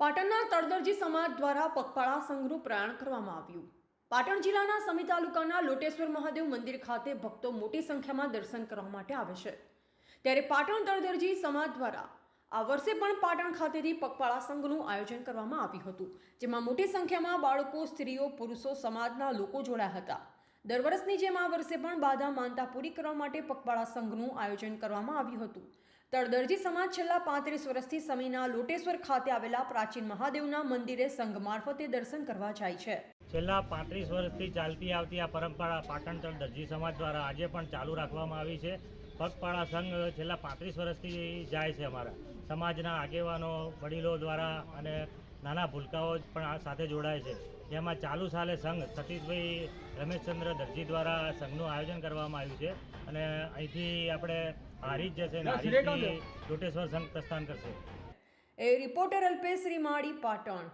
પાટણના તળદરજી સમાજ દ્વારા પગપાળા સંઘનું પ્રયાણ કરવામાં આવ્યું. પાટણ જિલ્લાના સમી તાલુકાના લોટેશ્વર મહાદેવ મંદિર ખાતે ભક્તો મોટી સંખ્યામાં દર્શન કરવા માટે આવે છે. ત્યારે પાટણ તળદરજી સમાજ દ્વારા આ વર્ષે પણ પાટણ ખાતેથી પગપાળા સંઘનું આયોજન કરવામાં આવ્યું હતું, જેમાં મોટી સંખ્યામાં બાળકો, સ્ત્રીઓ, પુરુષો સમાજના લોકો જોડાયા હતા. દર વર્ષની જેમ આ વર્ષે પણ બાધા માનતા પૂરી કરવા માટે પગપાળા સંઘનું આયોજન કરવામાં આવ્યું હતું. તળદરજી સમાજ છેલ્લા પાંત્રીસ વર્ષથી સમીના લોટેશ્વર ખાતે આવેલા પ્રાચીન મહાદેવના મંદિરે સંઘ મારફતે દર્શન કરવા જાય છે. છેલ્લા પાંત્રીસ વર્ષથી ચાલતી આવતી આ પરંપરા પાટણ તળદરજી સમાજ દ્વારા આજે પણ ચાલુ રાખવામાં આવી છે. પગપાળા સંઘ છેલ્લા પાંત્રીસ વર્ષથી જાય છે અમારા. સમાજના આગેવાનો, વડીલો દ્વારા અને નાના ભૂલકાઓ પણ આ સાથે જોડાય છે. જેમાં ચાલુ સાલે સંઘ સતીશભાઈ રમેશચંદ્ર દરજી દ્વારા સંઘનું આયોજન કરવામાં આવ્યું છે અને અહીંથી આપણે હારી જશે અને હારીજથી સંઘ પ્રસ્થાન કરશે. એ રિપોર્ટર અલ્પેશ રીમાડી પાટણ.